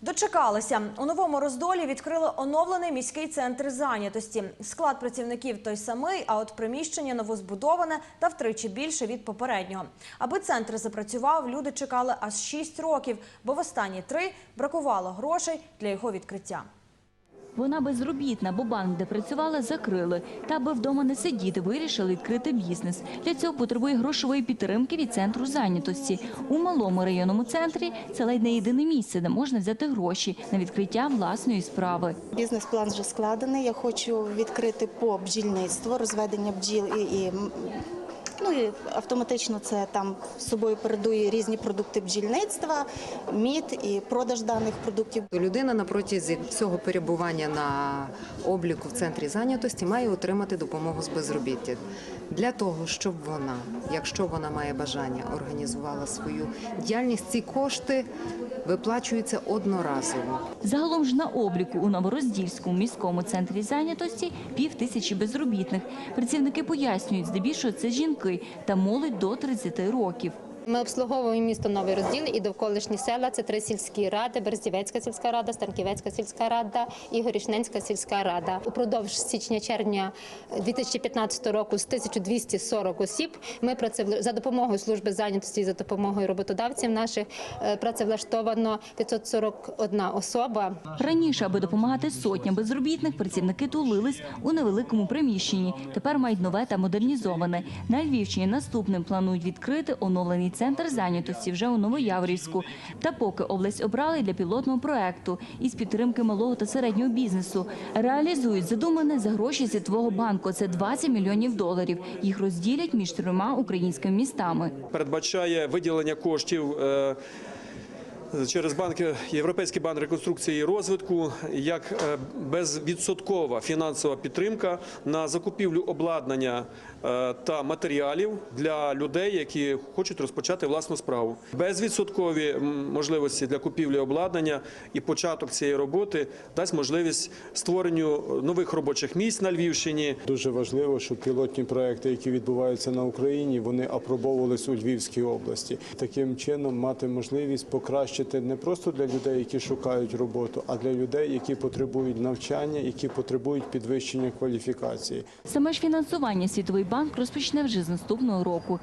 Дочекалися у новому роздолі. Відкрили оновлений міський центр зайнятості. Склад працівників той самий, а от приміщення новозбудоване та втричі більше від попереднього. Аби центр запрацював, люди чекали аж 6 років, бо в останні три бракувало грошей для його відкриття. Вона безробітна, бо банк, де працювала, закрили. Та аби вдома не сидіти, вирішили відкрити бізнес. Для цього потребує грошової підтримки від центру зайнятості. У малому районному центрі це ледь не єдине місце, де можна взяти гроші на відкриття власної справи. Бізнес-план вже складений. Я хочу відкрити по бджільництво, розведення бджіл і, і ну і автоматично це там з собою передує різні продукти бджільництва, мід і продаж даних продуктів. Людина на протязі всього перебування на обліку в центрі зайнятості має отримати допомогу з безробіття. Для того, щоб вона, якщо вона має бажання, організувала свою діяльність, ці кошти виплачуються одноразово. Загалом ж на обліку у Новороздільському міському центрі зайнятості пів тисячі безробітних. Працівники пояснюють, здебільшого це жінки та молодь до 30 років. Ми обслуговуємо місто Новий Розділ і довколишні села. Це три сільські ради: Берездівецька сільська рада, Станківецька сільська рада і Горішненська сільська рада. Упродовж січня-червня 2015 року з 1240 осіб ми працевли за допомогою служби зайнятості і за допомогою роботодавців наших е, працевлаштовано 541 особа. Раніше, аби допомагати сотням безробітних, працівники тулились у невеликому приміщенні. Тепер мають нове та модернізоване. На Львівщині наступним планують відкрити оновлений центр зайнятості вже у Новояврівську. Та поки область обрали для пілотного проекту із підтримки малого та середнього бізнесу. Реалізують задумане за гроші Світового банку. Це 20 мільйонів доларів. Їх розділять між трьома українськими містами. передбачає виділення коштів е, через банки Європейський банк реконструкції і розвитку як е, безвідсоткова фінансова підтримка на закупівлю обладнання е, та матеріалів для людей, які хочуть розпочати власну справу. Безвідсоткові можливості для купівлі обладнання і початок цієї роботи дасть можливість створенню нових робочих місць на Львівщині. Дуже важливо, щоб пілотні проекти, які відбуваються на Україні, вони апробовувались у Львівській області. Таким чином мати можливість покращити не просто для людей, які шукають роботу, а для людей, які потребують навчання, які потребують підвищення кваліфікації. Саме ж фінансування Світовий банк розпочне вже з наступного року.